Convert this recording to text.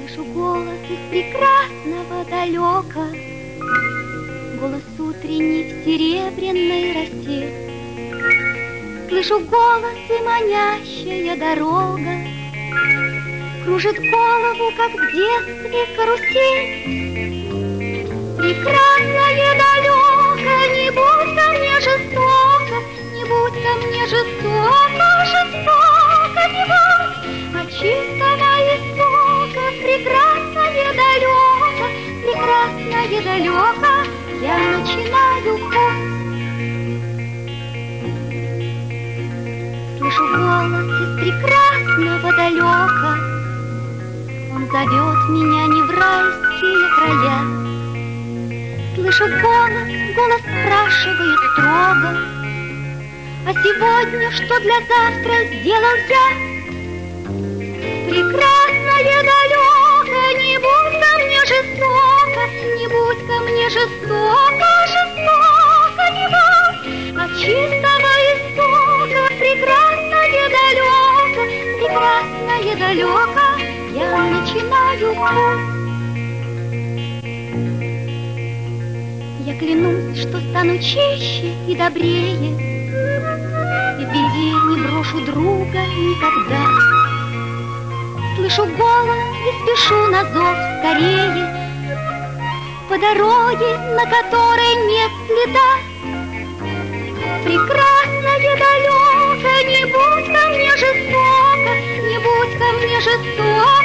Слышу голос из прекрасного далека, Голос утренний в серебряной росе. Слышу голос и манящая дорога Кружит голову, как в детстве карусель. Прекрасное далека, Он зовет меня не в райские края. Слышу голос, голос спрашивает строго, А сегодня что для завтра сделал я? Прекрасное далеко, не будь ко мне жестоко, Не будь ко мне жестоко Далеко, я начинаю путь. Я клянусь, что стану чище и добрее, И в беде не брошу друга никогда. Слышу голос и спешу на зов скорее, По дороге, на которой нет следа. Прекрасное далеко, не будь